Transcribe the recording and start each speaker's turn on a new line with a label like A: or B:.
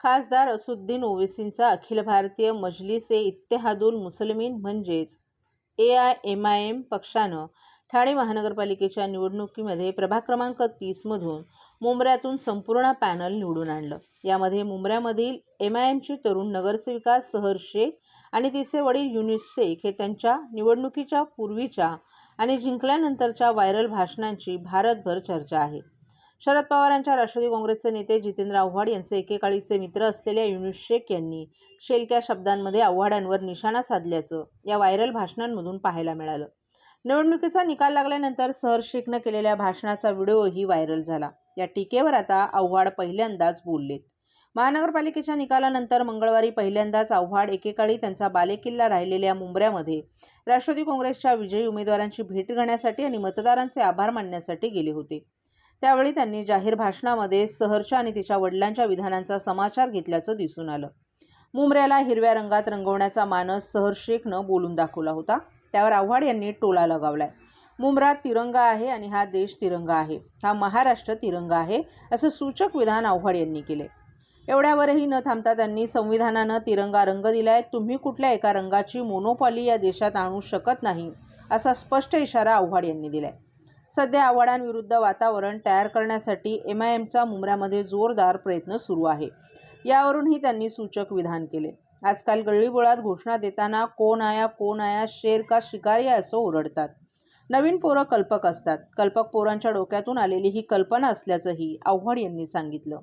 A: खासदार असुद्दीन ओवेसींचा अखिल भारतीय मजलिस ए इत्तेहादुल मुसलमीन म्हणजेच A I M I M पक्षानं ठाणे महानगरपालिकेच्या निवडणुकीमध्ये प्रभाग क्रमांक तीसमधून मुंबऱ्यातून संपूर्ण पॅनल निवडून आणलं. यामध्ये मुंबऱ्यामधील एम आय एमची तरुण नगरसेविका सहर शेख आणि तिचे वडील युनिस शेख हे त्यांच्या निवडणुकीच्या पूर्वीच्या आणि जिंकल्यानंतरच्या व्हायरल भाषणांची भारतभर चर्चा आहे. शरद पवारांच्या राष्ट्रवादी काँग्रेसचे नेते जितेंद्र आव्हाड यांचे एकेकाळीचे मित्र असलेल्या युनुस शेख यांनी शेलक्या शब्दांमध्ये आव्हाडांवर निशाणा साधल्याचं या व्हायरल भाषणांमधून पाहायला मिळालं. निवडणुकीचा निकाल लागल्यानंतर सहर शेखनं केलेल्या भाषणाचा व्हिडिओही व्हायरल झाला. या टीकेवर आता आव्हाड पहिल्यांदाच बोललेत. महानगरपालिकेच्या निकालानंतर मंगळवारी पहिल्यांदाच आव्हाड एकेकाळी त्यांचा बालेकिल्ला राहिलेल्या मुंबऱ्यामध्ये राष्ट्रवादी काँग्रेसच्या विजयी उमेदवारांची भेट घेण्यासाठी आणि मतदारांचे आभार मानण्यासाठी गेले होते. त्यावेळी त्यांनी जाहीर भाषणामध्ये सहरच्या आणि तिच्या वडिलांच्या विधानांचा समाचार घेतल्याचं दिसून आलं. मुंबऱ्याला हिरव्या रंगात रंगवण्याचा मानस सहर शेखनं बोलून दाखवला होता. त्यावर आव्हाड यांनी टोला लगावलाय. मुंब्रा तिरंगा आहे आणि हा देश तिरंगा आहे. हा महाराष्ट्र तिरंगा आहे असं सूचक विधान आव्हाड यांनी केले एवढ्यावरही न थांबता त्यांनी संविधानानं तिरंगा रंग दिलाय. तुम्ही कुठल्या एका रंगाची मोनोपॉली या देशात आणू शकत नाही असा स्पष्ट इशारा आव्हाड यांनी दिलाय. सध्या आव्हाडांविरुद्ध वातावरण तयार करण्यासाठी एम आय एमचा मुंब्र्यामध्ये जोरदार प्रयत्न सुरू आहे. यावरूनही त्यांनी सूचक विधान केले. आजकाल गल्लीबोळात घोषणा देताना कोण आया कोण आया शेर का शिकारी असं ओरडतात. नवीन पोरं कल्पक असतात. कल्पक पोरांच्या डोक्यातून आलेली ही कल्पना असल्याचंही आव्हाड यांनी सांगितलं.